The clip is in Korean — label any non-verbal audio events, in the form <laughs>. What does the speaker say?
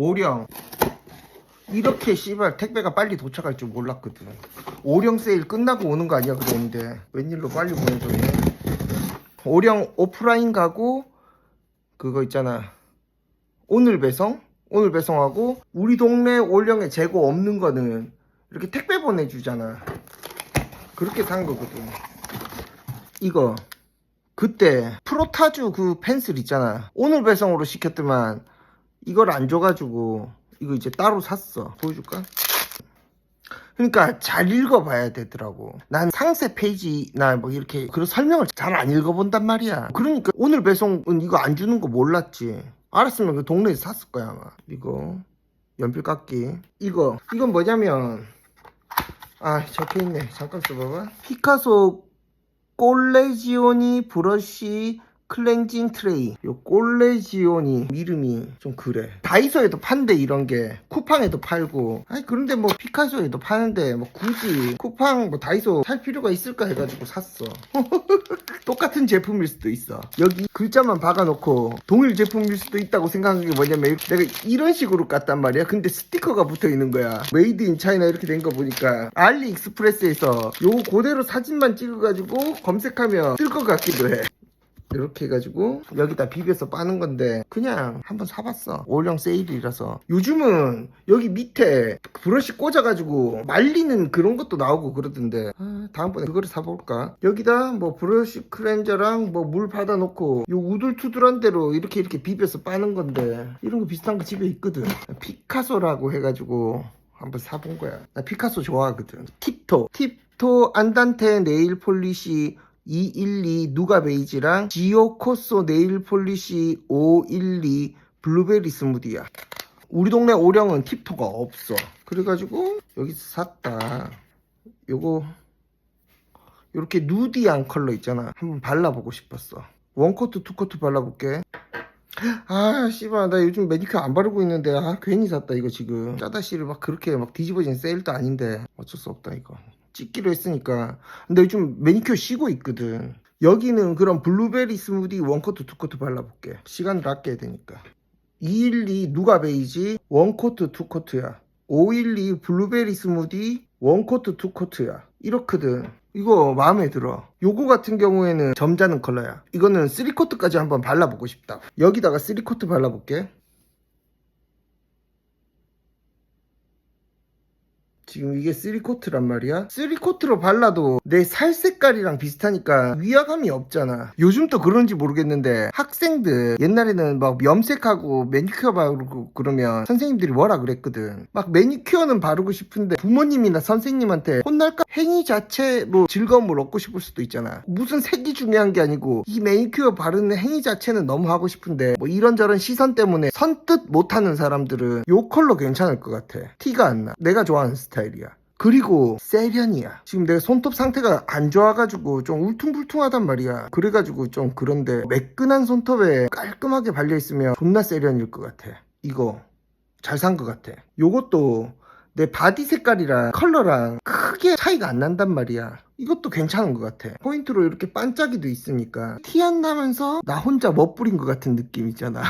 오령. 이렇게 씨발 택배가 빨리 도착할 줄 몰랐거든. 오령 세일 끝나고 오는 거 아니야 그랬는데. 웬일로 빨리 보내줬네 오령 오프라인 가고 그거 있잖아. 오늘 배송? 오늘 배송하고 우리 동네 오령에 재고 없는 거는 이렇게 택배 보내주잖아. 그렇게 산 거거든. 이거. 그때 프로타주 그 펜슬 있잖아. 오늘 배송으로 시켰더만 이걸 안 줘가지고 이거 이제 따로 샀어. 보여줄까? 그러니까 잘 읽어봐야 되더라고. 난 상세 페이지나 뭐 이렇게 그런 설명을 잘 안 읽어본단 말이야. 그러니까 오늘 배송은 이거 안 주는 거 몰랐지. 알았으면 그 동네에서 샀을 거야 아마. 이거 연필 깎기. 이거 이건 뭐냐면 아 적혀 있네. 잠깐 써봐봐. 피카소 꼴레지오니 브러쉬 클렌징 트레이. 요 꼴레지오니 이름이 좀 그래. 다이소에도 판대 이런 게. 쿠팡에도 팔고. 아니 그런데 뭐 피카소에도 파는데 뭐 굳이 쿠팡 뭐 다이소 살 필요가 있을까 해가지고 샀어. <laughs> 똑같은 제품일 수도 있어. 여기 글자만 박아놓고 동일 제품일 수도 있다고 생각한 게 뭐냐면 내가 이런 식으로 깠단 말이야. 근데 스티커가 붙어 있는 거야. 메이드 인 차이나 이렇게 된 거 보니까 알리익스프레스에서 요거 그대로 사진만 찍어가지고 검색하면 뜰 것 같기도 해 이렇게 해가지고 여기다 비벼서 빠는 건데 그냥 한번 사봤어. 올영 세일이라서. 요즘은 여기 밑에 브러쉬 꽂아가지고 말리는 그런 것도 나오고 그러던데. 아, 다음번에 그거를 사볼까? 여기다 뭐 브러쉬 클렌저랑 뭐 물 받아놓고 요 우둘투둘한 대로 이렇게 이렇게 비벼서 빠는 건데 이런 거 비슷한 거 집에 있거든. 피카소라고 해가지고 한번 사본 거야. 나 피카소 좋아하거든. 팁토. 팁토 안단테 네일 폴리시 212 누가 베이지랑 지오 코소 네일 폴리시 512 블루베리 스무디야. 우리 동네 오령은 팁토가 없어. 그래가지고 여기서 샀다. 요거 요렇게 누디한 컬러 있잖아. 한번 발라보고 싶었어. 원코트 투코트 발라볼게. 아 씨발 나 요즘 매니큐어 안 바르고 있는데 아 괜히 샀다 이거 지금 짜다씨를 막 그렇게 막 뒤집어진 세일도 아닌데 어쩔 수 없다 이거 찍기로 했으니까. 근데 요즘 매니큐어 쉬고 있거든. 여기는 그럼 블루베리 스무디 원코트 투코트 발라볼게. 시간을 아껴야 되니까. 212 누가 베이지? 원코트 투코트야. 512 블루베리 스무디 원코트 투코트야. 이렇거든. 이거 마음에 들어. 요거 같은 경우에는 점잖은 컬러야. 이거는 3코트까지 한번 발라보고 싶다. 여기다가 3코트 발라볼게 지금 이게 3코트란 말이야? 3코트로 발라도 내 살 색깔이랑 비슷하니까 위화감이 없잖아. 요즘 또 그런지 모르겠는데 학생들 옛날에는 막 염색하고 매니큐어 바르고 그러면 선생님들이 뭐라 그랬거든. 막 매니큐어는 바르고 싶은데 부모님이나 선생님한테 혼날까 행위 자체로 즐거움을 얻고 싶을 수도 있잖아 무슨 색이 중요한 게 아니고 이 매니큐어 바르는 행위 자체는 너무 하고 싶은데 뭐 이런저런 시선 때문에 선뜻 못하는 사람들은 요 컬러 괜찮을 것 같아 티가 안 나 내가 좋아하는 스타일이야 그리고 세련이야. 지금 내 손톱 상태가 안 좋아가지고 좀 울퉁불퉁하단 말이야. 그래가지고 좀 그런데 매끈한 손톱에 깔끔하게 발려있으면 존나 세련일 것 같아. 이거 잘 산 것 같아. 요것도 내 바디 색깔이랑 컬러랑 차이가 안 난단 말이야. 이것도 괜찮은 것 같아. 포인트로 이렇게 반짝이도 있으니까 티 안 나면서 나 혼자 멋부린 것 같은 느낌 있잖아.